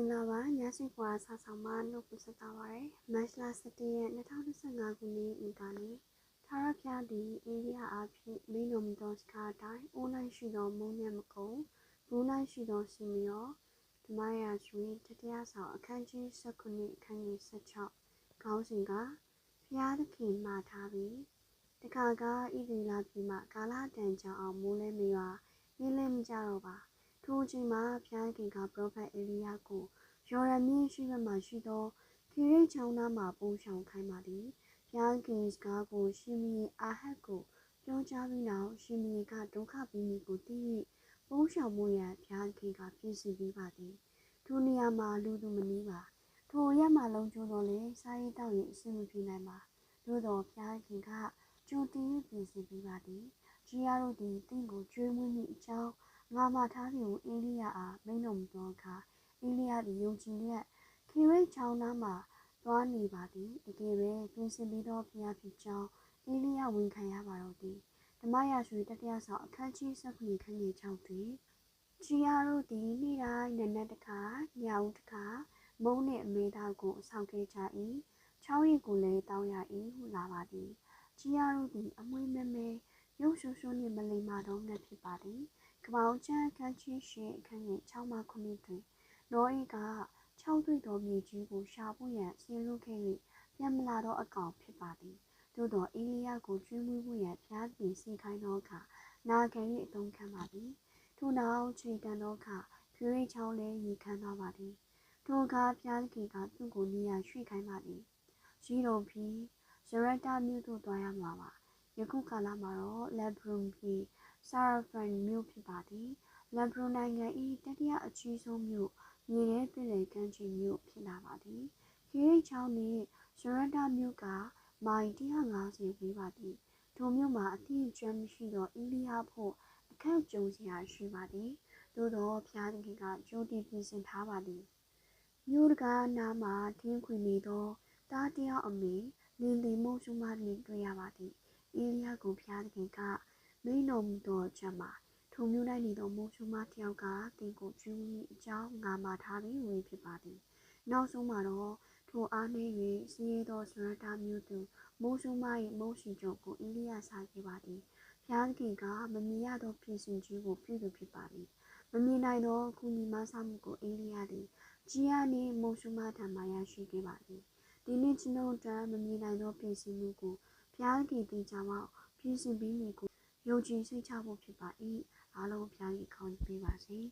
င်္ဂလာပါညစီကွာဆာဆောင်မနှုတ်ဆက်တာပါရယ်မတ်လ17ရက်2025ခုနှစ်ဤကနေ့သာရဖျားသည်အိန္ဒိယအဖြစ်မင်းတော်မူသောစကားတိုင်းအွန်လိုင်းရှိသောမုံညက်မကုံဘူနိုင်ရှိသောစီမီယောဓမ္မရာကျွေတတရားဆောင်အခန်းကြီး19အခန်းကြီး16ခေါင်းစဉ်ကဖျားသခင်မှာထားပြီးတခါကဣသီလာပြည်မှာကာလာတန်ကြောင်အောင်မိုးလဲမရွာနေလဲမကြတော့ပါ ထိုအချိန်မှာဖျားခင်ကပရောဖက်အေလိယကိုယော်ရမြင့်ရှိဘက်မှရှိသောခိရိတ်ချောင်းသားမှပုံရှောင်ခိုင်းပါသည်ဖျားခင်စကားကိုရှင်မီအာဟတ်ကိုပြောကြားပြီးနောက်ရှင်မီကဒုက္ခပြီးမိကိုသိ၍ပုံရှောင်မှုရန်ဖျားခင်ကပြင်ဆင်ပေးပါသည်ထိုနေရာမှာလူသူမနည်းပါထိုရက်မှလုံးကျိုးတော်လဲစားရေးတောက်ရင်အဆင်မပြေနိုင်ပါသို့တော်ဖျားခင်ကကြိုတင်ပြင်ဆင်ပေးပါသည်ကြီးရတို့သည်တင့်ကိုကျွေးမွေးမိအကြောင်း ငါမှထားသည်ကိုအိန္ဒိယအားမိန်တော်မူသောအခါအိန္ဒိယသည်ယုံကြည်လျက်ခေရိတ်ချောင်းသားမှသွားနေပါသည်တကယ်ပဲပြင်ဆင်ပြီးသောဘုရားဖြစ်ကြောင်းအိန္ဒိယဝန်ခံရပါတော့သည်ဓမ္မရာရွှေတတရားဆောင်အခန်းကြီး၁၇ခန်းကြီး6တွင်ကြီးရတို့သည်နေ့တိုင်းနနက်တစ်ခါညဦးတစ်ခါမုံနှင့်အမေသားကိုအဆောင်ခဲ့ကြ၏ချောင်းရည်ကိုလည်းတောင်းရ၏ဟုလာပါသည်ကြီးရတို့သည်အမွေးမဲမဲရုပ်ရှုပ်ရှုပ်နှင့်မလိမ္မာတော့ငတ်ဖြစ်ပါသည် ကပောင်ချမ်းခန်းချင်းရှင်အခန်းကြီး6မှ9တွင်နောဤက6တွေ့သောမြေကြီးကိုရှာဖို့ရန်ဆင်းလို့ခဲ့၍ပြန်မလာတော့အကောင်ဖြစ်ပါသည်သို့သောအေလိယကိုကျွေးမွေးဖို့ရန်ဖျားပြင်စီခိုင်းသောအခါနာခံ၍အသုံးခံပါသည်ထို့နောက်ချိန်တန်သောအခါဖြူရိတ်ချောင်းလည်းရေခမ်းသွားပါသည်ထိုအခါဖျားခင်ကသူ့ကိုနေရာရွှေ့ခိုင်းပါသည်ရှိတော်ပြီးဇရတမြို့သို့သွားရမှာပါယခုကာလမှာတော့လက်ဘရုန်ပြည် ဆာရာဖန်မြို့ဖြစ်ပါသည်လက်ဘရုန်နိုင်ငံ၏တတိယအကြီးဆုံးမြို့မြေထဲပြည်လေကမ်းခြေမြို့ဖြစ်လာပါသည်ခေရိတ်ချောင်းနှင့်ဇရတမြို့ကမိုင်150ဝေးပါသည်ထိုမြို့မှာအသည့်ကျွမ်းမရှိသောအိန္ဒိယဖို့အခက်ကြုံစရာရှိပါသည်သို့သောဖျားသခင်ကကြိုးတင်ပြင်ဆင်ထားပါသည်မြို့တကားနားမှာထင်းခွေနေသောတားတယောက်အမေလင်းလီမုံရှုမနှင့်တွေ့ရပါသည်အိန္ဒိယကိုဖျားသခင်က မိန်တော်မူသောချက်မှာထိုမျိုးတိုင်းနေသောမိုးရှုမတယောက်ကတင်ကိုကျွေးမိအကြောင်းငါမှာထားပြီးဝင်ဖြစ်ပါသည်နောက်ဆုံးမှာတော့ထိုအားနည်း၍စည်ရသောစရတာမျိုးသူမိုးရှုမ၏မုံရှိချုပ်ကိုအိန္ဒိယစားခဲ့ပါသည်ဖျားသခင်ကမမြင်ရသောပြင်ဆင်ခြင်းကိုပြုသူဖြစ်ပါသည်မမြင်နိုင်သောကုညီမဆမှုကိုအိန္ဒိယသည်ကြီးအားနှင့်မုံရှုမထံမှရရှိခဲ့ပါသည်ဒီနေ့ကျွန်ုပ်တို့မမြင်နိုင်သောပြင်ဆင်မှုကိုဖျားသခင်သိကြအောင်ပြင်ဆင်ပြီးမိကို ယုံကြည်စိတ်ချဖို့ဖြစ်ပါ၏အားလုံးဖျားကြီးခေါင်းပေးပါစေ။